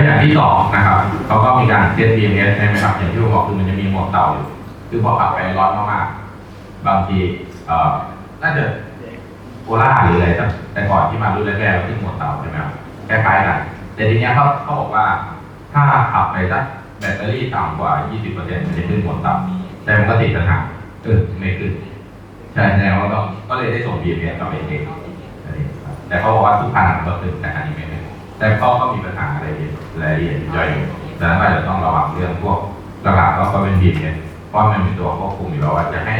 แล้วอย่างที่สองนะครับเขาก็มีการเซต BMS ใช่ไหมครับอย่างที่ผมบอกคือมันจะมีโหมดเต่าอยู่คือพอขับไปร้อนมากๆบางทีเอ่อน่าจะโคล่าหรืออะไรสักแต่ก่อนที่มารุ่นแรกๆที่โหมดเต่าใช่ไหมครับคล้ายๆกันแต่ทีเนี้ยเขาเขาบอกว่าถ้าขับไปสักแบตเตอรี่ต่ำกว่า 20%มันจะขึ้นโหมดต่ำแต่มันก็ติดปัญหาเออไม่ขึ้น ใช่แล้วก็ต้องก็เลยได้ส่ง BMS กลับไปเองอันนี้ครับแต่เขาบอกว่าทุกคันก็ขึ้นแต่อันนี้ไม่ขึ้นแต่ก็ก็มีปัญหาอะไรายละเอียดราย ละเอียดย่อยอยู่ดังนั้นก็จะต้องระวังเรื่องพวกหลักๆก็ก็เป็น BMS เพราะมันมีตัวควบคุมอยู่แล้วว่าจะให้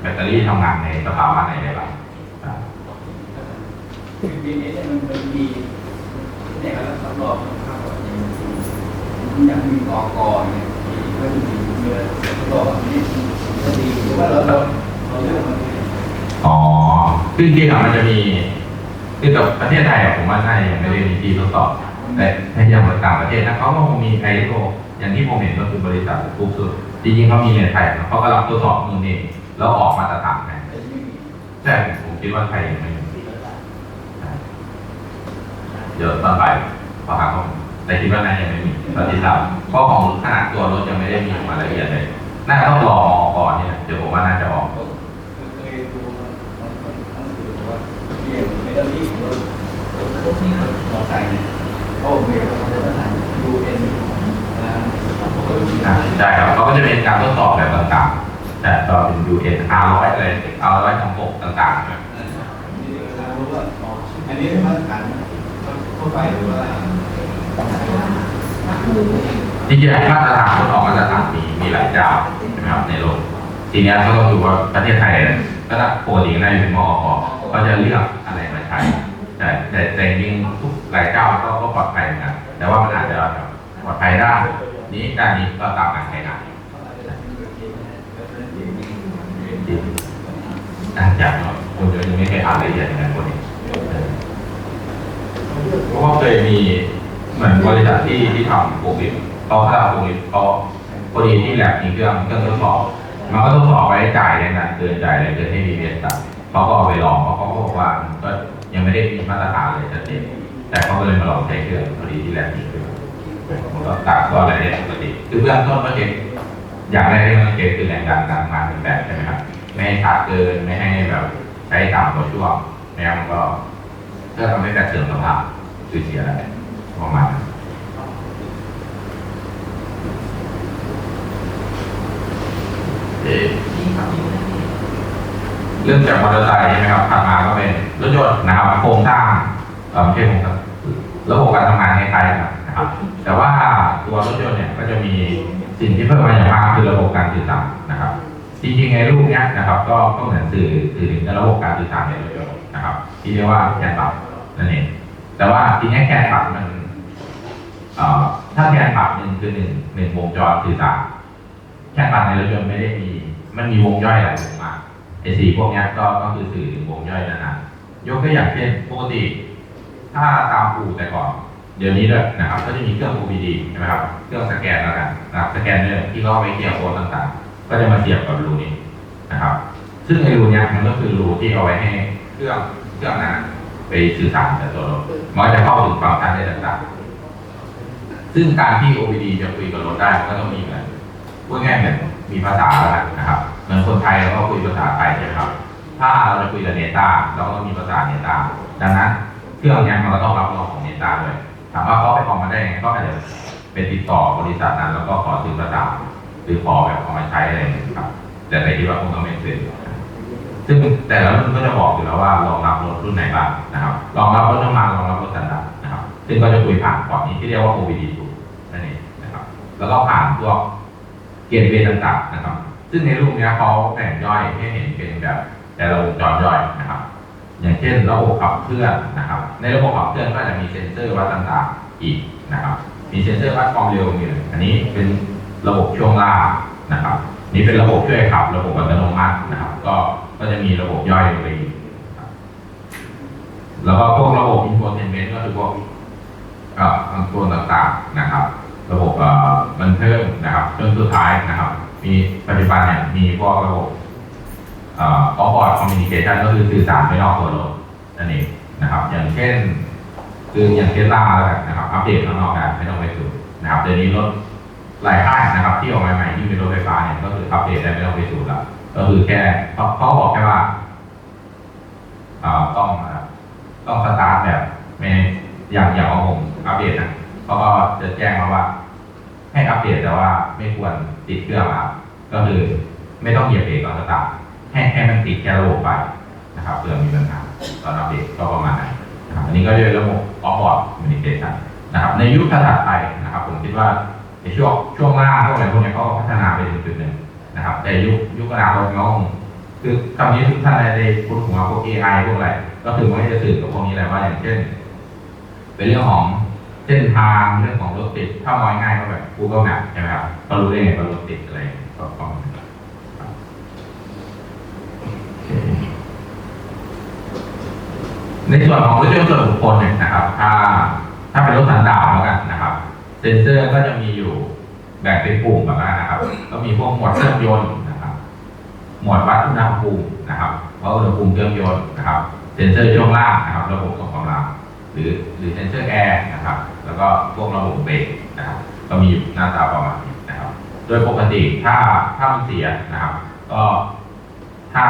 แบตเตอรี่ทำงานในสภาวะไหนได้บ้างครับปีนี้เนี่ยมันมันมีเนี่ยครับสำรองข้าวอย่างมีกอกอเนี่ยที่ก็จะมีเงินสำรองนี่ก็ดีหรือว่าเราเราเราเลือกมันเนี่ยอ๋อคือจริงๆอะมันจะมีคือกับประเทศไทยอะผมว่าน่าจะยังไม่ได้มีที่ทดสอบ แต่ในอย่างต่างประเทศนะเขาก็คงมีไอโออย่างที่ผมเห็นก็คือบริษัทปุ๊บสุดจริงๆเขามีในไทยนะเขากำลังทดสอบมือนี่แล้วออกมาตรฐานไงแต่ไม่มีแต่ผมคิดว่าไทยยังไม่มีเดี๋ยวตอนไปพอหาข้อมูลแต่คิดว่าน่าจะไม่มีตอนที่ทำเพราะของขนาดตัวรถยังไม่ได้มีออกมาละเอียดเลยน่าจะต้องรอออกก่อนเนี่ยเดี๋ยวผมว่าน่าจะออกเคยดูมันมันมันคือว่าเรียนไม่ได้ที่รถรถพวกนี้มอไซค์เนี่ย โอ้เคดูเอ็นนะอ่าใช่ครับเขาก็จะเป็นการทดสอบแบบต่างๆ แต่ก็เป็น UN R100 อะไร R100 ทั้งหกต่างๆนะอันนี้เป็นมาตรฐานทั่วไปหรือว่าจริงๆมาตรฐานคนออกมาตรฐานมีมีหลายเจ้าใช่ไหมครับในโลกทีนี้ยก็ต้องดูว่าประเทศไทยก็ถ้าปกติในเป็นมอพก็จะเลือกอะไรมาใช้แต่แต่จริงๆทุ หลายเจ้าก็ก็ปลอดภัยเหมือนกันแต่ว่ามันอาจจะแบบปลอดภัยด้านนี้ด้านนี้ก็ตามการใช้งานอาจจะคนเดียวยังไม่เคยอ่านรยละเอียดอย่างนั้นคนนี้เพราะว่าเคยมีเหมือนบริษัทที่ที่ทำโปรลิปเขาถ้าโปรลิปเขาพอดีที่แลบมีเครื่องเครื่องทดสอบมันก็ทดสอบไว้จ่ายเลยนะเกินจ่ายเลยเกินให้มีเวสตัดเขาก็เอาไปลองเพราะเขาก็บอกว่ามันก็ยังไม่ได้มีมาตรฐานเลยชัดเจน แต่เขาก็เลยมาลองใช้เครื่องพอดีที่แลบมีเครื่องผมก็ตัดก็อะไรได้ปกติคือเบื้องต้นก็เช็คอย่างแรกที่มันเช็คคือแรงดันการทำงานเป็นแบบใช่ไหมครับไม่ให้ขาดเกินไม่ให้แบบใช้ต่ำกว่าช่วงไม่งั้นมันก็เพื่อทำให้การเสื่อมสภาพสูญเสียอะไรประมาณนั้นเอ่อเรื่องจากมอเตอร์ไซค์ใช่ไหมครับถัดมาก็เป็นรถยนต์นะครับโครงสร้าง เอ่อไม่ใช่โครงสร้างระบบการทำงานคล้ายๆกันนะครับ แต่ว่าตัวรถยนต์เนี่ยก็จะมีสิ่งที่เพิ่มมาอย่างมากคือระบบการสื่อสารนะครับ จริงๆในรูปเนี้ยนะครับก็ก็เหมือนสื่อสื่อถึงระบบการสื่อสารในรถยนต์นะครับ ที่เรียกว่าแกนบัตนั่นเองแต่ว่าทีเนี้ยแกนบัตมันเอ่อถ้าแกนบัตหนึ่งคือหนึ่งหนึ่งวงจรสื่อสารแกนบัตในรถยนต์ไม่ได้มี มันมีวงย่อยหลายวงมากไอ้สีพวกเนี้ยก็ก็คือสื่อถึงวงย่อยนั่นนะยกตัวอย่างเช่นปกติ ถ้าตามอู่แต่ก่อน เดี๋ยวนี้ด้วยนะครับก็จะมีเครื่อง OBD ใช่ไหมครับ เครื่องสแกนแล้วกันนะครับสแกนเนอร์ที่เขาเอาไปเกี่ยวโค้ดต่างๆ ก็จะมาเสียบกับรูนี้นะครับ ซึ่งไอ้รูเนี้ยมันก็คือรูที่เอาไว้ให้เครื่องเครื่องนั้นไปสื่อสารกับตัวรถมันจะเข้าถึงฟังก์ชันได้ต่างๆ ซึ่งการที่ OBD จะคุยกับรถได้มันก็ต้องมีเหมือนพูดง่ายๆเหมือนมีภาษาแล้วกันนะครับเหมือนคนไทยเราก็คุยภาษาไทยใช่ไหมครับ ถ้าเราจะคุยกับเนต้าเราก็ต้องมีภาษาเนต้าดังนั้น เครื่องเนี้ยมันก็ต้องรับรองของเนตาด้วยถามว่าเขาไปเอมาได้ยังไงก็อาจจะเป็นติดต่อบริษัทนั้นแล้วก็ขอซื้อภาษาหรือขอแบบเอามาใช้อะไรอย่างเงี้ยครับ แต่แต่คิดว่าคงต้องเป็นซื้อซึ่งแต่ละรุ่นก็จะบอกอยู่แล้วว่ารองรับรถรุ่นไหนบ้างนะครับรองรับรถน้ำมันรองรับรถสันดาปนะครับ ซึ่งก็จะคุยผ่านพอร์ตนี้ที่เรียกว่า OBD 2 นั่นเองนะครับ แล้วก็ผ่านพวกเกณฑ์เวย์ต่างๆนะครับ ซึ่งในรูปนี้เขาแบ่งย่อยให้เห็นเป็นแบบแต่ละวงจรย่อยนะครับ อย่างเช่นระบบขับเคลื่อนนะครับ ในระบบขับเคลื่อนก็จะมีเซ็นเซอร์วัดต่างๆอีกนะครับ มีเซ็นเซอร์วัดความเร็วมีเลยอันนี้เป็นระบบช่วงล่างนะครับ นี่เป็นระบบช่วยขับ ระบบอัตโนมัตินะครับ ก็ก็จะมีระบบย่อยลงไปอีกแล้วก็พวกระบบอินโฟเทนเมนต์ก็คือพวกอ่อคอนโทรลต่างๆนะครับ ระบบอ่อบันเทิงนะครับจนสุดท้ายนะครับ มีปัจจุบันเนี่ยมีพวกระบบ ออฟบอร์ดคอมมิวนิเคชันก็คือสื่อสารไม่นอกตัวรถนั่นเองนะครับ อย่างเช่น คืออย่างเทสลาแล้วกันนะครับ อัปเดตข้างนอกได้ไม่ต้องไปสูตรนะครับเดี๋ยวนี้รถหลายค่ายนะครับ ที่ออกมาใหม่ที่เป็นรถไฟฟ้าเนี่ยก็คืออัปเดตได้ไม่ต้องไปสูตรละก็คือแค่เขาบอกแค่ว่าต้องต้องสตาร์ทแบบไม่อย่างอย่างของผมอัปเดตนะเขาก็จะแจ้งมาว่า ให้อัปเดตแต่ว่าไม่ควรติดเครื่องครับก็คือไม่ต้องเหยียบเบรกก่อนสตาร์ท ให้ให้มันติดแค่ระบบไปนะครับเผื่อมีปัญหาตอนอัปเดตก็ประมาณนั้นนะครับอันนี้ก็จะระบบออฟบอร์ดคอมมิวนิเคชันนะครับในยุคถัดไปนะครับ ผมคิดว่าในช่วงช่วงล่างพวกอะไรพวกนี้ก็พัฒนาไปถึงจุดหนึ่งนะครับ แต่ยุคยุคอนาคตก็คงคือคำนี้ทุกท่านได้พูดถึงว่าพวก AI พวกอะไรก็คือมันจะสื่อกับพวกนี้แหละว่าอย่างเช่น เป็นเรื่องของเส้นทางเรื่องของรถติดถ้ามองง่ายก็แบบ Google Map ใช่ไหมครับก็รู้ได้ไงว่ารถติดอะไรก็ประมาณนั้นครับโอเค ในส่วนของรถยนต์ส่วนบุคคลเนี่ยนะครับ ถ้าถ้าเป็นรถสันดาปแล้วกันนะครับ เซนเซอร์ก็จะมีอยู่แบ่งเป็นปุ่มแบบนั้นนะครับ ก็มีพวกหมวดเครื่องยนต์นะครับ หมวดวัดอุณหภูมินะครับว่าอุณหภูมิเครื่องยนต์นะครับ เซนเซอร์ช่วงล่างนะครับ ระบบส่งกำลังหรือหรือเซนเซอร์แอร์นะครับ แล้วก็พวกระบบเบรกนะครับ ก็มีอยู่หน้าตาประมาณนี้นะครับ โดยปกติถ้าถ้ามันเสียนะครับ ก็ถ้า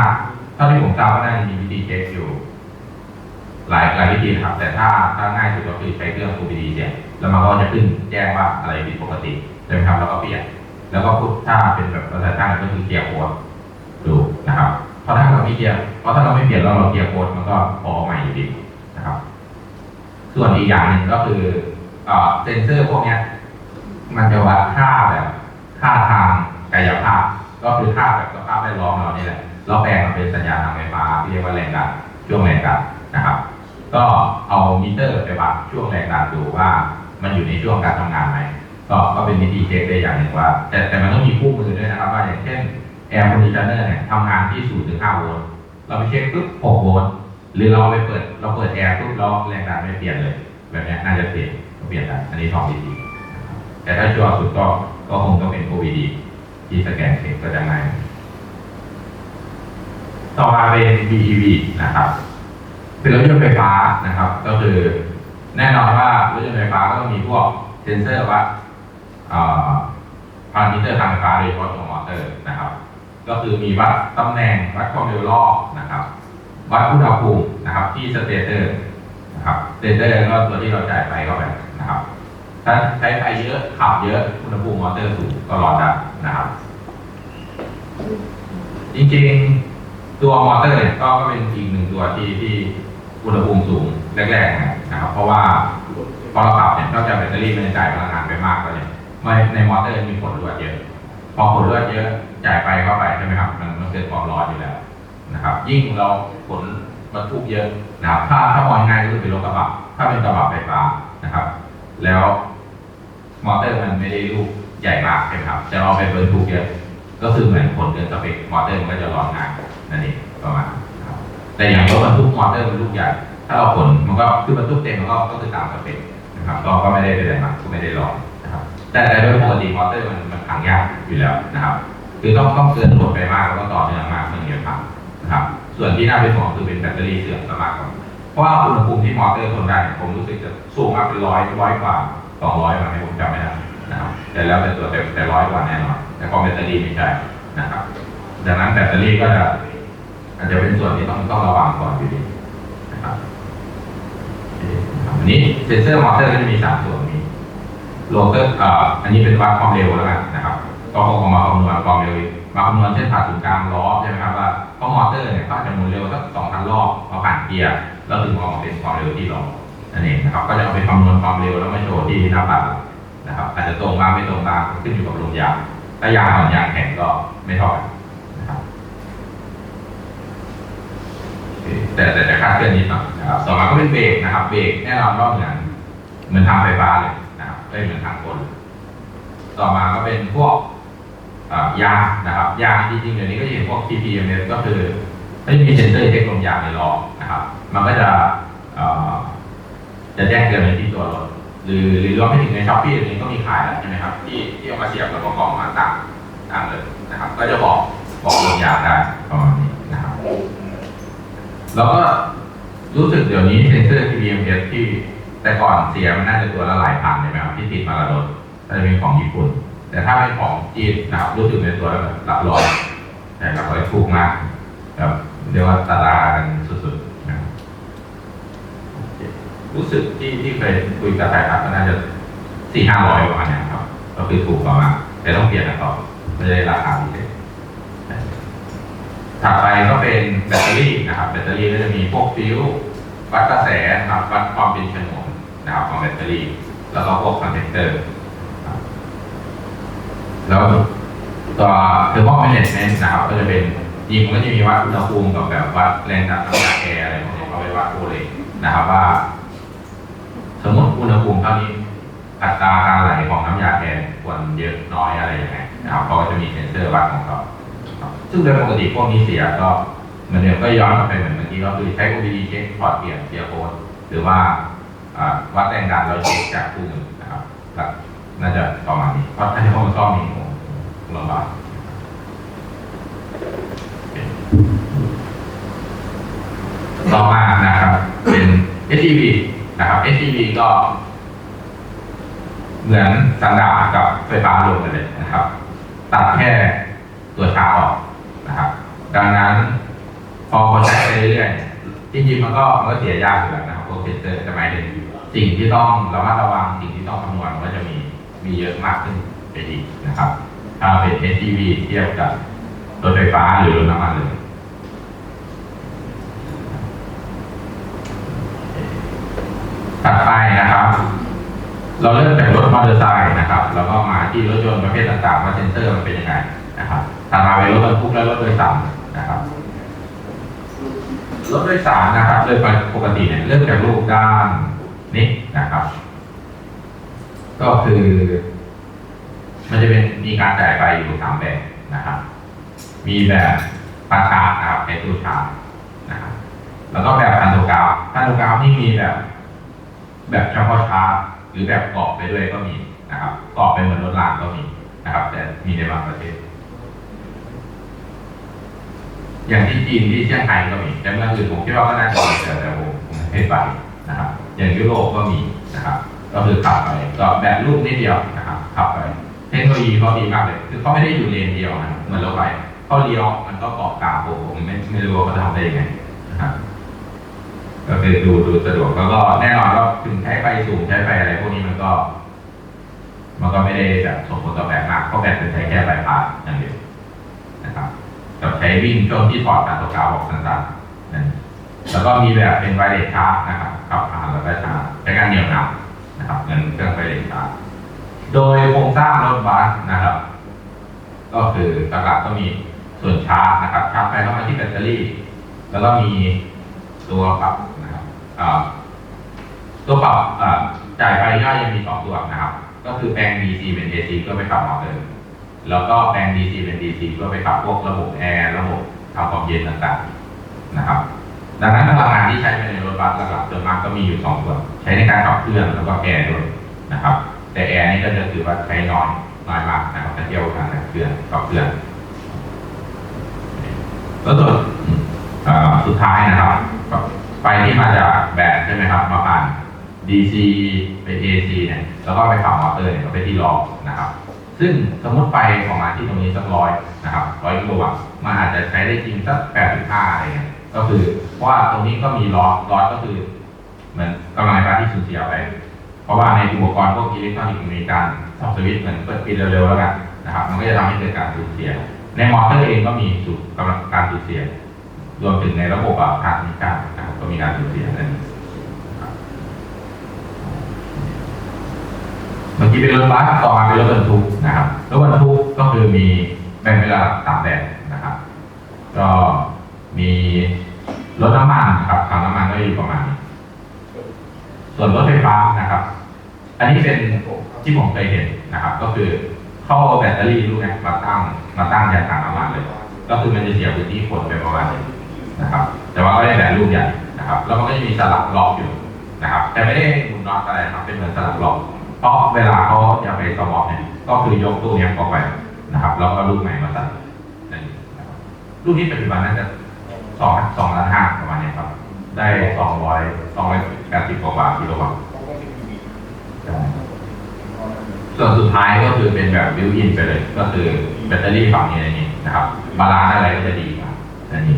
ถ้าที่ผมทราบก็น่าจะมีวิธีเช็คอยู่ หลายหลายวิธีนะครับ แต่ถ้าถ้าง่ายสุดก็คือใช้เครื่อง OBD เสียแล้วมันก็จะขึ้นแจ้งว่าอะไรผิดปกติใช่ไหมครับแล้วก็เปลี่ยนแล้วก็พูดถ้าเป็นแบบภาษาช่างก็คือเกียร์โค้ดดูนะครับเพราะถ้าเราไม่เกียร์เพราะถ้าเราไม่เปลี่ยนแล้วเราเกียร์โค้ดมันก็พอใหม่อยู่ดีนะครับ ส่วนอีกอย่างหนึ่งก็คือเซนเซอร์พวกเนี้ยมันจะวัดค่าแบบค่าทางกายภาพ ก็คือค่าแบบสภาพแวดล้อมเรานี่แหละเราแปลงมันเป็นสัญญาณทางไฟฟ้าที่เรียกว่าแรงดันช่วงแรงดันนะครับ ก็เอามิเตอร์ไปวัดช่วงแรงดันดูว่ามันอยู่ในช่วงการทำงานไหมก็ก็เป็นวิธีเช็คได้อย่างหนึ่งว่า แต่แต่มันต้องมีคู่มือด้วยนะครับว่าอย่างเช่นแอร์คอนดิชเนอร์เนี่ยทำงานที่0ถึง5โวลต์เราไปเช็คปุ๊บ6โวลต์หรือเราไปเปิดเราเปิดแอร์ปุ๊บแล้วแรงดันไม่เปลี่ยนเลย แบบนี้น่าจะเปลี่ยนก็เปลี่ยนได้อันนี้สองวิธีแต่ถ้าชัวร์สุดก็ก็คงต้องเป็น OBD ที่สแกนเช็คก็จะง่ายต่อมาเป็น BEV นะครับ เป็นรถยนต์ไฟฟ้านะครับ ก็คือแน่นอนว่ารถยนต์ไฟฟ้าก็ต้องมีพวกเซนเซอร์วัดพารามิเตอร์ทางไฟฟ้าโดยเฉพาะตัวมอเตอร์นะครับ ก็คือมีวัดตำแหน่งวัดความเร็วรอบนะครับ วัดอุณหภูมินะครับ ที่สเตเตอร์นะครับสเตเตอร์ก็ตัวที่เราจ่ายไปก็แบบนะครับถ้าใช้ไฟเยอะขับเยอะอุณหภูมิมอเตอร์สูงก็ร้อนได้นะครับ จริงๆตัวมอเตอร์เนี่ยก็ก็เป็นอีกหนึ่งตัวที่ที่ อุณหภูมิสูงแรกๆนะครับ เพราะว่าพอเราขับเนี่ยนอกจากแบตเตอรี่มันจะจ่ายพลังงานไปมากแล้วเนี่ยในในมอเตอร์มีผลรวดเยอะ พอผลรวดเยอะจ่ายไปเข้าไปใช่ไหมครับ มันมันเกิดความร้อนอยู่แล้วนะครับ ยิ่งเราผลบรรทุกเยอะนะครับถ้าถ้ามองง่ายก็คือเป็นรถกระบะถ้าเป็นกระบะไฟฟ้านะครับ แล้วมอเตอร์มันไม่ได้ลูกใหญ่มากใช่ไหมครับแต่เราไปบรรทุกเยอะก็คือเหมือนผลเกินสเปคมอเตอร์มันก็จะร้อนงานนั่นเองประมาณ แต่อย่างรถบรรทุกมอเตอร์มันลูกใหญ่ ถ้าเราผลมันก็คือบรรทุกเต็มมันก็ก็คือตามสเปคนะครับก็ก็ไม่ได้เป็นอะไรมากก็ไม่ได้ร้อนนะครับ แต่แต่โดยปกติมอเตอร์มันมันพังยากอยู่แล้วนะครับ คือต้องต้องเกินโหลดไปมากแล้วก็ต่อเนื่องมากเพื่อที่จะพังนะครับ ส่วนที่น่าเป็นห่วงคือเป็นแบตเตอรี่เสื่อมซะมากกว่าเพราะว่าอุณหภูมิที่มอเตอร์ทนได้ผมรู้สึกจะสูงมากเป็นร้อยร้อยกว่าสองร้อยมาให้ผมจำไม่ได้นะครับแต่แล้วเป็นตัวแต่แต่ร้อยกว่าแน่นอนแต่คอมแบตเตอรี่ไม่ใช่นะครับ ดังนั้นแบตเตอรี่ก็จะ อาจจะเป็นส่วนที่ต้องต้องระวังก่อนอยู่ดีนะครับอันนี้เซนเซอร์มอเตอร์ก็จะมีสามส่วนมีโลเตอร์อ่ออันนี้เป็นวัดความเร็วแล้วกันนะครับ ก็คงเอามาคำนวณความเร็วมาคำนวณเช่นผ่านศูนย์กลางล้อใช่ไหมครับว่าเพราะมอเตอร์เนี่ยก็จะหมุนเร็วสักสองพันรอบพอผ่านเกียร์แล้วถึงออกมาเป็นความเร็วที่ล้อนั่นเองนะครับ ก็จะเอาไปคำนวณความเร็วแล้วมาโชว์ที่หน้าปัดนะครับอาจจะตรงบ้างไม่ตรงบ้างขึ้นอยู่กับลมยางถ้ายางอ่อนยางแข็งก็ไม่เท่ากันนะครับ แต่แต่จะคาดเคลื่อนนิดหน่อยนะครับต่อมาก็เป็นเบรกนะครับ เบรกแน่นอนว่าเหมือนเหมือนทางไฟฟ้าเลยนะครับไม่เหมือนทางกลต่อมาก็เป็นพวกยางนะครับยางจริงๆเดี๋ยวนี้ก็จะเห็นพวก TPMS ก็คือไม่มีเซ็นเซอร์เช็คลมยางในล้อนะครับ มันก็จะจะแจ้งเตือนไปที่ตัวรถหรือหรือรวมไปถึงในช้อปปี้เดี๋ยวนี้ก็มีขายแล้วใช่ไหมครับ ที่ที่เอามาเสียบแล้วก็กรองมาตั้งตั้งเลยนะครับ ก็จะบอกบอกลมยางได้ประมาณนี้นะครับ แล้วก็รู้สึกเดี๋ยวนี้เซ็นเซอร์ TPMS ที่แต่ก่อนเสียมันน่าจะตัวละหลายพันใช่ไหมครับที่ติดมาละรถถ้าจะเป็นของญี่ปุ่น แต่ถ้าเป็นของจีนนะครับรู้สึกเป็นตัวละแบบหลักร้อยแต่หลักร้อยถูกมากแบบเรียกว่าตลาดกันสุดๆนะครับรู้สึกที่ที่เคยคุยกับใครครับก็น่าจะสี่ห้าร้อยประมาณนี้ครับ ก็คือถูกประมาณแต่ต้องเปลี่ยนกันต่อไม่ได้ราคาพิเศษ ถัดไปก็เป็นแบตเตอรี่นะครับแบตเตอรี่ก็จะมีพวกฟิวส์วัดกระแสนะครับวัดความเป็นฉนวนนะครับของแบตเตอรี่ แล้วก็พวกคอนเทนเตอร์แล้วตัวเทอร์โมแมเนจเมนต์นะครับก็จะเป็นจริงมันก็จะมีวัดอุณหภูมิกับแบบวัดแรงดันน้ำยาแอร์อะไรพวกนี้เอาไปวัดโอเลกนะครับว่า สมมติอุณหภูมิเท่านี้อัตราการไหลของน้ำยาแอร์ควรเยอะน้อยอะไรยังไงนะครับเขาก็จะมีเซ็นเซอร์วัดของเขาครับ ซึ่งโดยปกติพวกนี้เสียก็เหมือนเดิมก็ย้อนกลับไปเหมือนเมื่อกี้ก็คือใช้ OBD เช็คพอร์ตเปลี่ยนเกียโค้ดหรือว่าวัดแรงดันเราเช็คจากคู่มือนะครับน่าจะประมาณนี้เพราะถ้าที่ห้องซ่อมมีผมลำบากต่อมานะครับ เป็น STV นะครับ STV ก็ เหมือนสันดาปกับไฟฟ้ารวมกันเลยนะครับ ตัดแค่ตัวชาออก นะครับดังนั้นพอคนใช้ไปเรื่อยๆจริงๆมันก็มันก็เสียยากอยู่แล้วนะครับพวกเซนเซอร์จะหมายถึงสิ่งที่ต้องระมัดระวังสิ่งที่ต้องคำนวณมันก็จะมีมีเยอะมากขึ้นไปอีกนะครับถ้าเป็น SUV เทียบกับรถไฟฟ้าหรือรถน้ำมันเลยถัดไปนะครับ เราเริ่มจากรถมอเตอร์ไซค์นะครับ แล้วก็มาที่รถยนต์ประเภทต่างๆว่าเซนเซอร์มันเป็นยังไงนะครับ ถัดมาเป็นรถบรรทุกและรถโดยสารนะครับรถโดยสารนะครับโดยปกติเนี่ยเริ่มจากรูปด้านนี้นะครับ ก็คือ มันจะเป็นมีการจ่ายไฟอยู่สามแบบนะครับ มีแบบปาชานะครับเป็นตู้ชาร์จนะครับแล้วก็แบบพันโทกราวพันโทกราวนี่มีแบบ แบบเฉพาะชาร์จหรือแบบกรอบไปด้วยก็มีนะครับกรอบไปเหมือนรถรางก็มีนะครับ แต่มีในบางประเทศ อย่างที่จีนที่เซี่ยงไฮ้ก็มีแต่เมืองอื่นผมคิดว่าก็น่าจะมีแต่ผมผมไม่ไปนะครับอย่างยุโรปก็มีนะครับก็คือขับไปก็แบบลูกนิดเดียวนะครับขับไปเทคโนโลยีเขาดีมากเลย คือเขาไม่ได้อยู่เลนเดียวนะเหมือนรถไฟเขาเลี้ยวมันก็เกาะกลางโอ้โหผมไม่ไม่รู้ว่าเขาทำได้ยังไงนะครับก็คือดูดูสะดวกแล้วก็แน่นอนว่าถึงใช้ไฟสูงใช้ไฟอะไรพวกนี้มันก็ มันก็ไม่ได้แบบส่งผลต่อแบตมากเพราะแบตเป็นใช้แค่ไฟฟ้าอย่างเดียวนะครับ กับใช้วิ่งช่วงที่ถอดการตัวกาวออกสั้นๆนั่นแล้วก็มีแบบเป็นไวเลสชาร์นะครับขับผ่านแล้วก็ชาร์จใช้การเหนี่ยวนำนะครับเงินเครื่องไวเลสชาร์โดยโครงสร้างรถบัสนะครับ ก็คือหลักๆก็มีส่วนชาร์จนะครับชาร์จไปเข้ามาที่แบตเตอรี่ แล้วก็มีตัวปรับนะครับอ่าตัวปรับอ่าจ่ายไฟย่อยยังมีสองตัวนะครับ ก็คือแปลง DC เป็น AC ก็ไปขับมอเตอร์ แล้วก็แปลง DC เป็น DC ก็ไปขับพวกระบบแอร์ระบบทำความเย็นต่างๆนะครับ ดังนั้นพลังงานที่ใช้ในรถบัสหลักๆส่วนมากก็มีอยู่สองส่วนใช้ในการขับเคลื่อนแล้วก็แอร์ด้วยนะครับ แต่แอร์นี่ก็จะถือว่าใช้น้อยน้อยมากนะครับถ้าเทียบกับการเคลื่อนขับเคลื่อนแล้วส่วนสุดท้ายนะครับไฟที่มาจากแบตใช่ไหมครับมาผ่าน DC ไป AC เนี่ยแล้วก็ไปขับมอเตอร์เนี่ยก็ไปที่ล้อนะครับ ซึ่งสมมติไฟของมาที่ตรงนี้สักร้อยนะครับร้อยกิโลวัตต์มันอาจจะใช้ได้จริงสักแปดถึงห้าอะไรเงี้ยก็คือเพราะว่าตรงนี้ก็มีล้อล้อก็คือ เหมือนกำลังไฟฟ้าที่สูญเสียไป เพราะว่าในอุปกรณ์พวกอิเล็กทรอนิกส์มีการสับสวิตช์เหมือนเปิดปิดเร็วๆแล้วกันนะครับ มันก็จะทำให้เกิดการสูญเสีย ในมอเตอร์เองก็มีสูญกำลังการสูญเสีย รวมถึงในระบบอะทางนิการนะครับก็มีการสูญเสียนั่นครับ เมื่อกี้เป็นรถบัสต่อมาเป็นรถบรรทุกนะครับรถบรรทุกก็คือมีแบ่งเป็นระดับสามแบบนะครับ ก็มีรถน้ำมันครับถังน้ำมันก็อยู่ประมาณนี้ส่วนรถไฟฟ้านะครับ อันนี้เป็นที่ผมเคยเห็นนะครับ ก็คือเข้าแบตเตอรี่ลูกเนี้มาตั้งมาตั้งยางถังน้ำมันเลย ก็คือมันจะเสียพื้นที่คนไปประมาณนี้นะครับ แต่ว่าก็ได้แบตลูกใหญ่นะครับ แล้วมันก็จะมีสลักล็อกอยู่นะครับ แต่ไม่ได้หมุนน็อตอะไรครับเป็นเหมือนสลักล็อก เพราะเวลาเขาจะไปสวอปเนี่ยก็คือยกตู้นี้ออกไปนะครับ แล้วก็ลูกใหม่มาใส่ลูกนี้ปัจจุบันน่าจะสองสองล้านห้าประมาณนี้ครับ ได้สองร้อยสองร้อยแปดสิบกว่ากิโลวัตต์ส่วนสุดท้ายก็คือเป็นแบบวิวอินไปเลย ก็คือแบตเตอรี่ฝั่งนี้นะครับ บาลานซ์อะไรก็จะดีครับนี่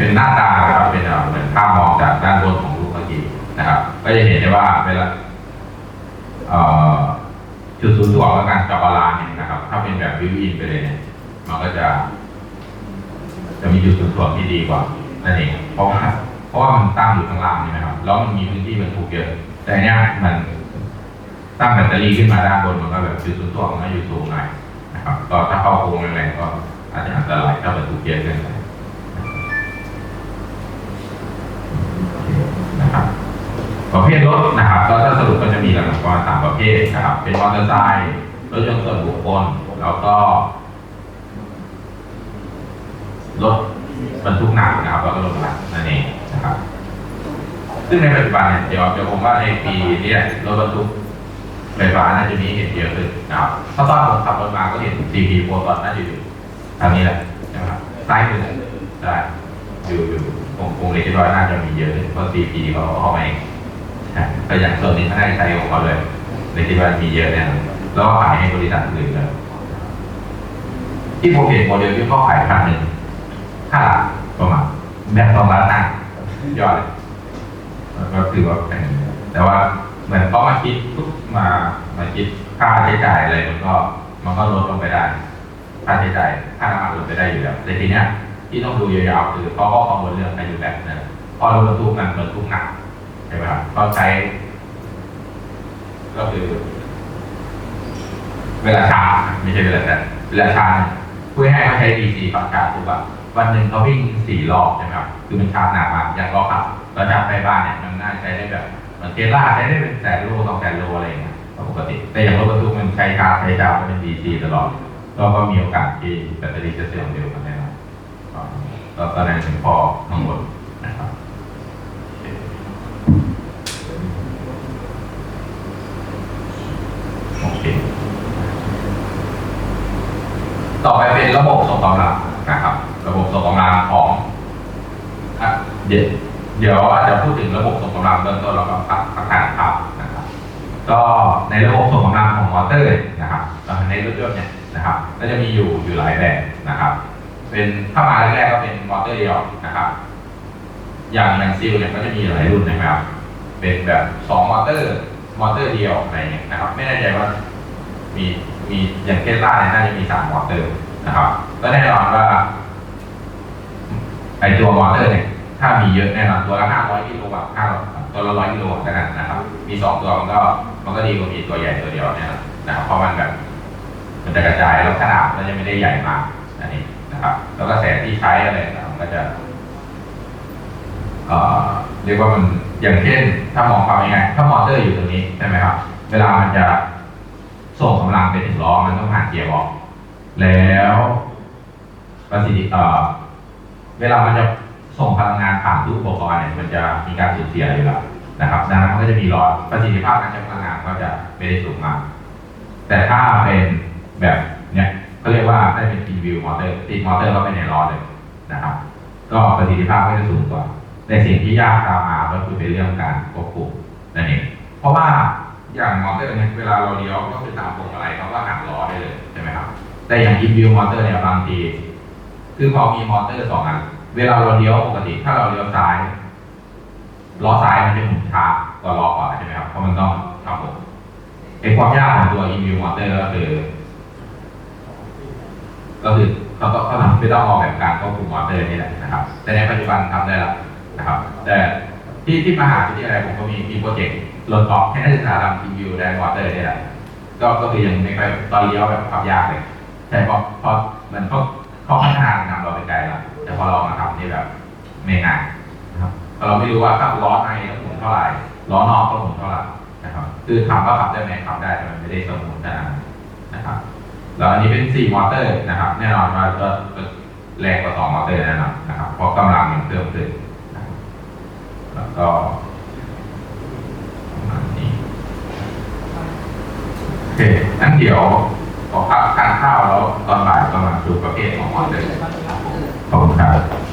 เป็นหน้าตานะครับเป็นเหมือนภาพมองจากด้านบนของลูกเมื่อกี้นะครับ ก็จะเห็นได้ว่าเวลาจุดศูนย์ถ่วงและการจับบาลานเนี่ยนะครับ ถ้าเป็นแบบวิวอินไปเลยเนี่ยมันก็จะ จะมีจุดศูนย์ถ่วงที่ดีกว่านั่นเองเพราะว่าเพราะว่ามันตั้งอยู่ข้างล่างนี่นะครับแล้วมันมีพื้นที่บรรทุกเยอะแต่อันเนี้ยมันตั้งแบตเตอรี่ขึ้นมาด้านบนมันก็แบบจุดศูนย์ถ่วงมันอยู่สูงหน่อยนะครับ ก็ถ้าเข้าโค้งแรงๆก็อาจจะอันตรายถ้าบรรทุกเยอะเกินไป ประเภทรถนะครับก็ถ้าสรุปก็จะมีหลักๆประมาณสามประเภทนะครับ เป็นมอเตอร์ไซค์รถยนต์ส่วนบุคคลแล้วก็รถบรรทุกหนักนะครับแล้วก็รถหนักนั่นเองนะครับ ซึ่งในปัจจุบันเนี่ยเดี๋ยวเดี๋ยวผมว่าในปีนี้รถบรรทุกไฟฟ้าน่าจะมีเห็นเยอะขึ้นนะครับถ้าตอนผมขับรถมาก็เห็น CP โปรตอนน่าจะอยู่ทางนี้แหละนะครับซ้ายมือได้อยู่อยู่คงคงเลยคิดว่าน่าจะมีเยอะเพราะซีพีเขาเอาเข้ามาเอง นะก็อย่างส่วนนี้ไม่ได้ใช้ของเขาเลยเลยคิดว่ามีเยอะเนี่ยแล้วก็ขายให้บริษัทอื่นเลยที่ผมเห็นโมเดลที่เขาขายพันหนึ่งห้าล้านประมาณแบ่งสองล้านนะยอดเลยก็ถือว่าแพงแต่ว่าเหมือนเขามาคิดปุ๊บมามาคิดค่าใช้จ่ายอะไรมันก็มันก็ลดลงไปได้ค่าใช้จ่ายค่าน้ำมันลดไปได้อยู่แล้วแต่ทีเนี้ยที่ต้องดูยาวๆคือเขาก็กังวลเรื่องอายุแบบนะเพอรถบรรทุกมันบรรทุกหนัก ใช่ไหมครับเขาใช้ก็คือ เวลาชาไม่ใช่เวลาแต่เวลาชาเนี่ยเพื่อให้เขาใช้ DC ฝังชาร์จถูกป่ะวันหนึ่งเขาวิ่งสี่รอบใช่ไหมครับคือมันชาร์จหนักมากอย่างรอบขับเราชาร์จไฟบ้านเนี่ยมันน่าใช้ได้แบบเหมือนเทสลาใช้ได้เป็นแสนโลสองแสนโลอะไรอย่างเงี้ยปกติ แต่อย่างรถบรรทุกมันใช้ชาร์จใช้ชาร์จเป็น DC ตลอดก็ก็มีโอกาสที่แบตเตอรี่จะเสื่อมเร็วกันแน่นอนก็ตอนนั้นถึงพอข้างบนนะครับ โอเค ต่อไปเป็นระบบส่งกำลังนะครับ ระบบส่งกำลังของเดี๋ยวเดี๋ยวอาจจะพูดถึงระบบส่งกำลังเบื้องต้นแล้วก็พักพักการครับนะครับ ก็ในระบบส่งกำลังของมอเตอร์นะครับในรถยนต์เนี่ยนะครับก็จะมีอยู่อยู่หลายแบบนะครับ เป็นถ้ามาแรกๆก็เป็นมอเตอร์เดียวนะครับ อย่างแมนซิลเนี่ยก็จะมีหลายรุ่นนะครับ เป็นแบบสองมอเตอร์มอเตอร์เดียวอะไรเงี้ยนะครับ ไม่แน่ใจว่ามีมีอย่างเทสลาเนี่ยน่าจะมีสามมอเตอร์นะครับ ก็แน่นอนว่าไอตัวมอเตอร์เนี่ยถ้ามีเยอะแน่นอนตัวละห้าร้อยกิโลวัตต์ห้าตัวละร้อยกิโลวัตต์แล้วกันะครับ มีสองตัวมันก็มันก็ดีกว่ามีตัวใหญ่ตัวเดียวเนี่ยนะครับเพราะมันแบบมันจะกระจายแล้วขนาดมันจะไม่ได้ใหญ่มากอันนี้นะครับ แล้วก็แสงที่ใช้อะไรต่างๆมันก็จะ เรียกว่ามันอย่างเช่น ถ้ามองความยังไงถ้ามอเตอร์อยู่ตรงนี้ใช่ไหมครับ เวลามันจะส่งกำลังไปถึงล้อมันต้องผ่านเกียร์บอกแล้วประสิทธิเอ่อเวลามันจะส่งพลังงานผ่านทุกอุปกรณ์เนี่ยมันจะมีการสูญเสียอยู่แล้วนะครับดังนั้นมันก็จะมีรอยประสิทธิภาพการใช้พลังงานก็จะไม่ได้สูงมาก แต่ถ้าเป็นแบบเนี้ยเขาเรียกว่าได้เป็นทีวิวมอเตอร์ติดมอเตอร์เข้าไปในล้อเลยนะครับ ก็ประสิทธิภาพก็จะสูงกว่า แต่สิ่งที่ยากตามมาก็คือเป็นเรื่องการควบคุมนั่นเองเพราะว่าอย่างมอเตอร์เนี่ยเวลาเราเลี้ยวก็คือตามพวงมาลัยเขาก็หักล้อได้เลยใช่ไหมครับ แต่อย่างอินวิวมอเตอร์เนี่ยบางทีคือพอมีมอเตอร์สองอันเวลาเราเลี้ยวปกติถ้าเราเลี้ยวซ้ายล้อซ้ายมันจะหมุนช้ากว่าล้อขวาใช่ไหมครับเพราะมันต้องทำผมไอความยากของตัวอินวิวมอเตอร์ก็คือก็คือเขาต้องเขาทำไม่ต้องออกแบบการควบคุมมอเตอร์นี่แหละนะครับ แต่ในปัจจุบันทำได้แล้ว นะครับแต่ที่ที่มหาวิทยาลัยผมก็มีมีโปรเจกต์รถออกให้นักศึกษาทำทีวิวแดนมอเตอร์นี่แหละก็ก็คือยังไม่ค่อยตอนเลี้ยวแบบความยากเลยแต่พอพอมือนเขาเขาพัฒนานำเราไปไกลแล้วแต่พอเรามาทำนี่แบบไม่ง่ายนะครับเราไม่รู้ว่าถ้าล้อในต้องหมุนเท่าไหร่ล้อนอกต้องหมุนเท่าไหร่นะครับ คือถามว่าขับได้ไหมขับได้แต่มันไม่ได้สมบูรณ์ขนาดนะครับแล้วอันนี้เป็น4มอเตอร์นะครับ แน่นอนว่าก็แรงกว่า2มอเตอร์แน่นอนนะครับเพราะกำลังมันเพิ่มขึ้น แล้วก็ประมาณนี้โอเคงั้นเดี๋ยวขอพักทานข้าวแล้วตอนบ่ายก็มาดูประเภทของมอเตอร์ขอบคุณครับ